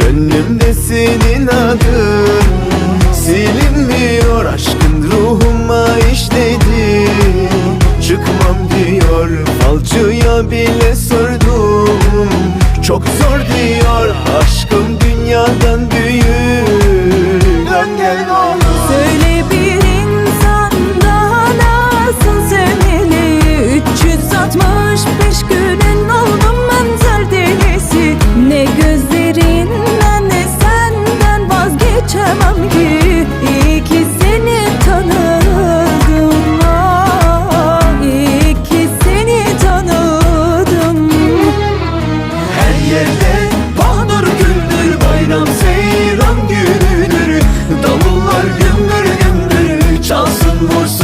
Gönlümde senin adın Silinmiyor aşkın ruhuma işledi. Çıkmam diyor falcıya bile sordum. Çok zor diyor aşkım dünyadan büyük. Dön gel oğlum. yerde. Bahar güldür bayram seyran günüdür. Davullar gümbür gümbür çalsın vursun.